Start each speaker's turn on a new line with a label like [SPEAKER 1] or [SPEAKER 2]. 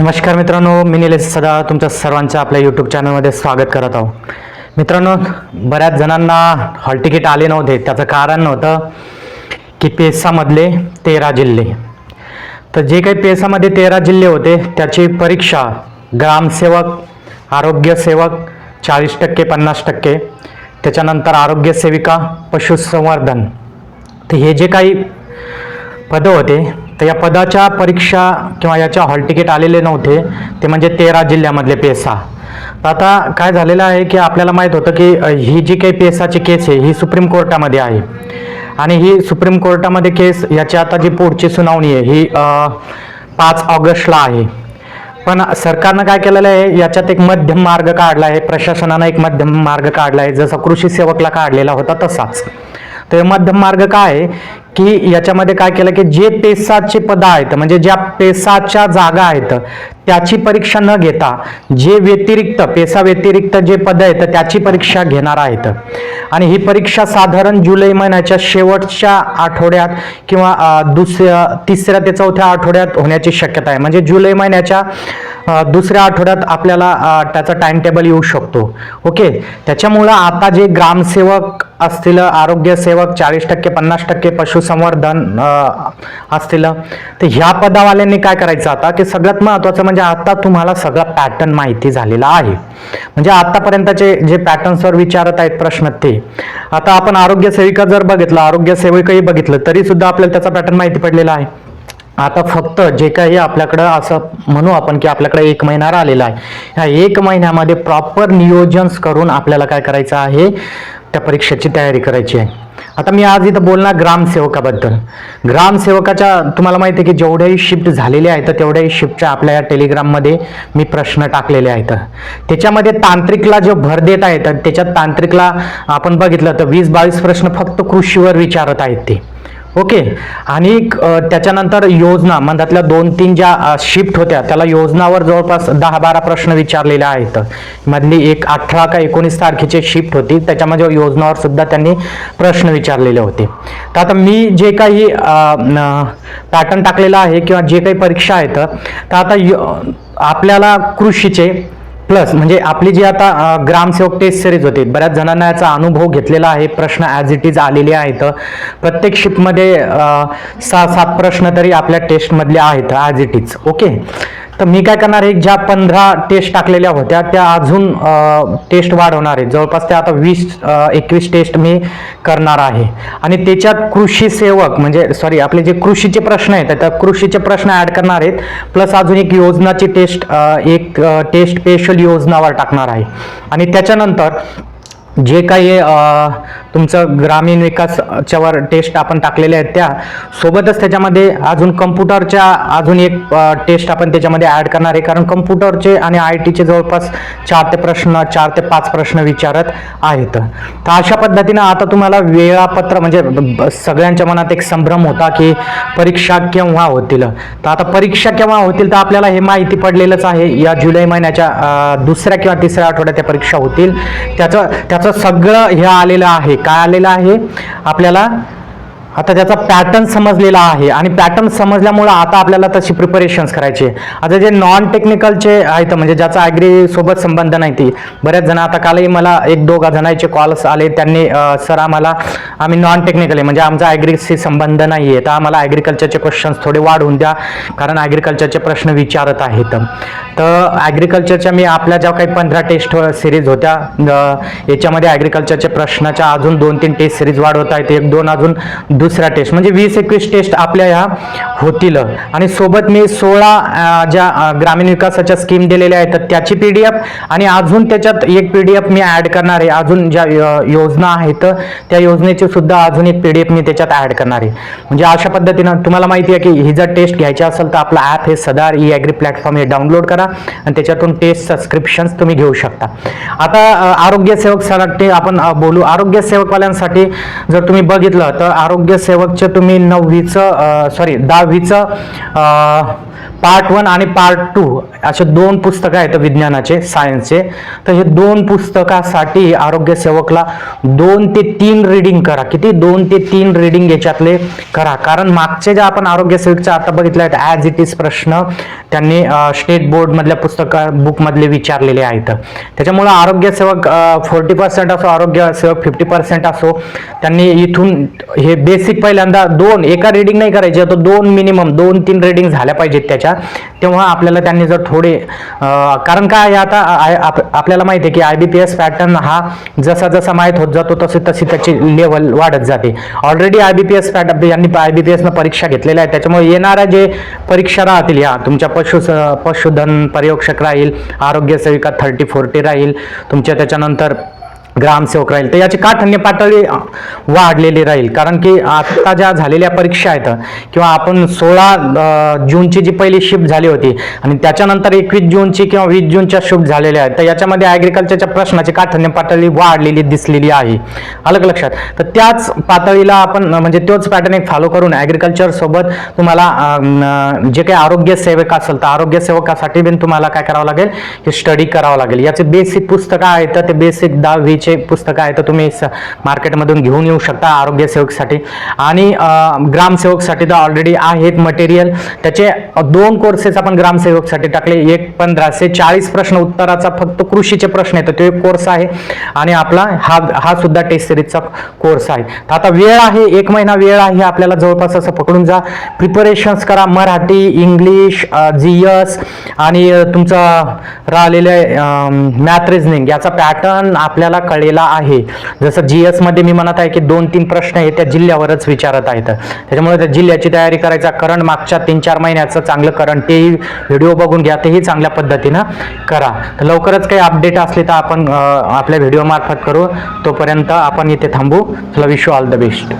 [SPEAKER 1] नमस्कार मित्रांनो मी निलेश सदा तुमच्या सर्वांचं आपल्या यूट्यूब चॅनलमध्ये स्वागत करत आहोत. मित्रांनो बऱ्याच जणांना हॉल तिकीट आले नव्हते. त्याचं कारण होतं की पेसामधले तेरा जिल्हे. तर जे काही पेसामध्ये तेरा जिल्हे होते त्याची परीक्षा ग्रामसेवक आरोग्यसेवक चाळीस टक्के पन्नास टक्के त्याच्यानंतर आरोग्यसेविका पशुसंवर्धन. तर हे जे काही पदं होते तर या पदाच्या परीक्षा किंवा याच्या हॉल तिकीट आलेले नव्हते. ते म्हणजे तेरा जिल्ह्यामधले पेसा तर आता काय झालेलं आहे की आपल्याला माहीत होतं की ही जी काही पेसाची केस आहे ही सुप्रीम कोर्टामध्ये आहे. आणि ही सुप्रीम कोर्टामध्ये केस याची आता जी पुढची सुनावणी आहे ही पाच ऑगस्टला आहे. पण सरकारनं काय केलेलं आहे याच्यात एक मध्यम मार्ग काढला आहे प्रशासनानं एक मध्यम मार्ग काढला आहे. जसा कृषी सेवकला काढलेला होता तसाच. तर मध्यम मार्ग काय आहे? की याच्यामध्ये काय केलं की जे पेसाचे पद आहेत म्हणजे ज्या पेसाच्या जागा आहेत त्याची परीक्षा न घेता जे व्यतिरिक्त पेसा व्यतिरिक्त जे पद आहेत त्याची परीक्षा घेणार आहेत. आणि ही परीक्षा साधारण जुलै महिन्याच्या शेवटच्या आठवड्यात किंवा दुसऱ्या तिसऱ्या ते चौथ्या आठवड्यात होण्याची शक्यता आहे. म्हणजे जुलै महिन्याच्या दुसऱ्या आठवड्यात आपल्याला त्याचा टाइम टेबल येऊ शकतो. ओके? त्याच्यामुळं आता जे ग्रामसेवक असतील आरोग्य सेवक चाळीस टक्के पन्नास टक्के पशुसंवर्धन असतील तर ह्या पदावाल्यांनी काय करायचं आता? की सगळ्यात महत्त्वाचं म्हणजे आता तुम्हाला सगळा पॅटर्न माहिती झालेला आहे. म्हणजे आतापर्यंतचे जे पॅटर्न्सवर विचारत आहेत प्रश्न ते. आता आपण आरोग्य सेविका जर बघितलं आरोग्यसेविकही बघितलं तरी सुद्धा आपल्याला त्याचा पॅटर्न माहिती पडलेला आहे. आता फक्त जे काही आपल्याकडं असं म्हणू आपण की आपल्याकडे एक महिना राहिलेला आहे. ह्या एक महिन्यामध्ये प्रॉपर नियोजन करून आपल्याला काय करायचं आहे? त्या परीक्षेची तयारी करायची आहे. आता मी आज इथं बोलणार ग्रामसेवकाबद्दल ग्रामसेवकाच्या तुम्हाला माहिती आहे की जेवढ्याही शिफ्ट झालेल्या आहेत तेवढ्याही शिफ्टच्या आपल्या या टेलिग्राममध्ये मी प्रश्न टाकलेले आहेत. त्याच्यामध्ये तांत्रिकला जो भर देत आहेत त्याच्यात तांत्रिकला आपण बघितलं तर वीस बावीस प्रश्न फक्त कृषीवर विचारत आहेत ते. ओके. आणि त्याच्यानंतर योजना मधातल्या दोन तीन ज्या शिफ्ट होत्या त्याला योजनावर जवळपास दहा बारा प्रश्न विचारलेले आहेत. मधली एक अठरा का एकोणीस तारखेची शिफ्ट होती त्याच्यामध्ये योजनावर सुद्धा त्यांनी प्रश्न विचारलेले होते. तर आता मी जे काही पॅटर्न टाकलेला आहे किंवा जे काही परीक्षा आहेत तर आता य- आपल्याला कृषीचे प्लस म्हणजे आपली जी आता ग्रामसेवक टेस्ट सिरीज होती बऱ्याच जणांना याचा अनुभव घेतलेला आहे प्रश्न ॲज इट इज आलेले आहेत. प्रत्येक शिपमध्ये सहा सात प्रश्न तरी आपल्या टेस्टमधले आहेत ॲज इट इज ओके तर मी काय करणार आहे ज्या पंधरा टेस्ट टाकलेल्या होत्या त्या अजून टेस्ट वाढवणार आहे. जवळपास त्या आता वीस एकवीस टेस्ट मी करणार आहे. आणि त्याच्यात कृषी सेवक म्हणजे सॉरी आपले जे कृषीचे प्रश्न आहेत त्या कृषीचे प्रश्न ॲड करणार आहेत. प्लस अजून एक योजनाची टेस्ट एक टेस्ट स्पेशल योजनावर टाकणार आहे. आणि त्याच्यानंतर जे काही तुमचं ग्रामीण विकासच्यावर टेस्ट आपण टाकलेल्या आहेत त्या. सोबतच त्याच्यामध्ये अजून कम्प्युटरच्या अजून एक टेस्ट आपण त्याच्यामध्ये ॲड करणार आहे. कारण कम्प्युटरचे आणि आय टीचे जवळपास चार ते प्रश्न चार ते पाच प्रश्न विचारत आहेत. तर अशा पद्धतीनं आता तुम्हाला वेळापत्र म्हणजे ब- सगळ्यांच्या मनात एक संभ्रम होता की परीक्षा केव्हा होतील? तर आता परीक्षा केव्हा होतील तर आपल्याला हे माहिती पडलेलंच आहे. या जुलै महिन्याच्या दुसऱ्या किंवा तिसऱ्या आठवड्यात त्या परीक्षा होतील. त्याचं त्याचं सगळं हे आलेलं आहे. काय आलेलं आहे. आपल्याला आता त्याचा पॅटर्न समजलेला आहे आणि पॅटर्न समजल्यामुळं आता आपल्याला तशी प्रिपरेशन्स करायची आता जे नॉन टेक्निकलचे आहेत म्हणजे ज्याचा ॲग्री सोबत संबंध नाही ती बऱ्याच जण आता कालही मला एक दोघा जणांचे कॉल्स आले त्यांनी सर आम्हाला आम्ही नॉन टेक्निकल आहे म्हणजे आमचा ॲग्रीशी संबंध नाही आहे तर आम्हाला ॲग्रिकल्चरचे क्वेश्चन्स थोडे वाढवून द्या कारण ॲग्रिकल्चरचे प्रश्न विचारत आहेत. तर ॲग्रिकल्चरच्या मी आपल्या ज्या काही पंधरा टेस्ट सिरीज होत्या याच्यामध्ये ॲग्रिकल्चरचे प्रश्नाच्या अजून दोन तीन टेस्ट सिरीज वाढवत आहेत एक दोन अजून दुसऱ्या टेस्ट म्हणजे वीस एकवीस टेस्ट आपल्या ह्या होतील. आणि सोबत मी सोळा ज्या ग्रामीण विकासाच्या स्कीम दिलेल्या आहेत तर त्याची पी डी एफ आणि अजून त्याच्यात एक पी डी एफ मी ॲड करणार आहे. अजून ज्या योजना आहेत त्या योजनेची सुद्धा अजून एक पी डी एफ मी त्याच्यात ॲड करणार आहे. म्हणजे अशा पद्धतीनं तुम्हाला माहिती आहे की ही जर टेस्ट घ्यायची असेल तर आपला ॲप हे सदार ई ॲग्री प्लॅटफॉर्म हे डाउनलोड करा आणि त्याच्यातून टेस्ट सबस्क्रिप्शन्स तुम्ही घेऊ शकता. आता अ, आरोग्य सेवक आपण बोलू. आरोग्य सेवकवाल्यांसाठी जर तुम्ही बघितलं तर आरोग्य सेवकचं तुम्ही नववीचं सॉरी दहावीचं पार्ट वन आणि पार्ट टू असे दोन पुस्तकं आहेत विज्ञानाचे सायन्सचे तर हे दोन पुस्तकासाठी आरोग्य सेवकला दोन ते तीन रिडिंग करा. किती? दोन ते तीन रिडिंग याच्यातले करा. कारण मागचे जे आपण आरोग्य सेवकचे आता बघितले आहेत ॲज इट इज प्रश्न त्यांनी स्टेट बोर्ड मधल्या पुस्तका बुकमधले विचारलेले आहेत. त्याच्यामुळे आरोग्य सेवक फोर्टी पर्सेंट असो आरोग्य सेवक फिफ्टी पर्सेंट असो त्यांनी इथून हे बेसिक पहिल्यांदा दोन एका रिडिंग नाही करायचे तर दोन मिनिमम दोन तीन रिडिंग झाल्या पाहिजेत त्याच्या तेव्हा आपल्याला त्यांनी जर थोडे कारण काय आता आपल्याला माहिती आहे की I B P S pattern हा जसा जसा माहीत होत जातो तसे तशी त्याची लेवल वाढत जाते. Already I B P S pattern यांनी आय बी पी एसनं परीक्षा घेतलेल्या आहेत. त्याच्यामुळे येणाऱ्या जे परीक्षा राहतील या तुमच्या पशु पशुधन पर्यवेक्षक राहील आरोग्य सेविका थर्टी फोर्टी राहील तुमच्या त्याच्यानंतर ग्रामसेवक राहील. तर याची काठन्य पातळी वाढलेली राहील? कारण की आता ज्या झालेल्या परीक्षा आहेत किंवा आपण सोळा जूनची जी पहिली शिफ्ट झाली होती आणि त्याच्यानंतर एकवीस जूनची किंवा वीस जूनच्या शिफ्ट झालेल्या आहेत तर याच्यामध्ये ॲग्रिकल्चरच्या प्रश्नाची काठन्य पातळी वाढलेली दिसलेली आहे? अलग लक्षात. तर त्याच पातळीला आपण म्हणजे तोच पॅटर्न एक फॉलो करून ॲग्रिकल्चर सोबत तुम्हाला जे काही आरोग्य सेवक असेल तर आरोग्य सेवकासाठी पण तुम्हाला काय करावं लागेल? हे स्टडी करावं लागेल. याचे बेसिक पुस्तकं आहेत ते बेसिक दहावीचे पुस्तकं आहेत तर तुम्ही स- मार्केटमधून घेऊन येऊ शकता आरोग्य सेवकसाठी. आणि ग्रामसेवकसाठी तर ऑलरेडी आहेत मटेरियल त्याचे दोन कोर्सेस आपण ग्रामसेवकसाठी टाकले. एक पंधराशे चाळीस प्रश्न उत्तराचा फक्त कृषीचे प्रश्न आहेत तो एक कोर्स आहे. आणि आपला हा हा सुद्धा टेस्ट सिरीजचा कोर्स आहे. तर आता वेळ आहे एक महिना वेळ आहे आपल्याला जवळपास असं पकडून जा. प्रिपरेशन्स करा मराठी इंग्लिश जी एस आणि तुमचं राहिलेलं मॅथ रिझनिंग याचा पॅटर्न आपल्याला कळलेला आहे. जसं जी एसमध्ये मी म्हणत आहे की दोन तीन प्रश्न हे त्या जिल्ह्यावरच विचारत आहेत. त्याच्यामुळे त्या जिल्ह्याची तयारी करायचा करंट मागच्या तीन चार महिन्याचं चांगलं करंट तेही व्हिडिओ बघून घ्या तेही चांगल्या पद्धतीनं करा. तर लवकरच काही अपडेट असले तर आपण आपल्या व्हिडिओ मार्फत करू. तोपर्यंत आपण इथे थांबू. चला विश ऑल द बेस्ट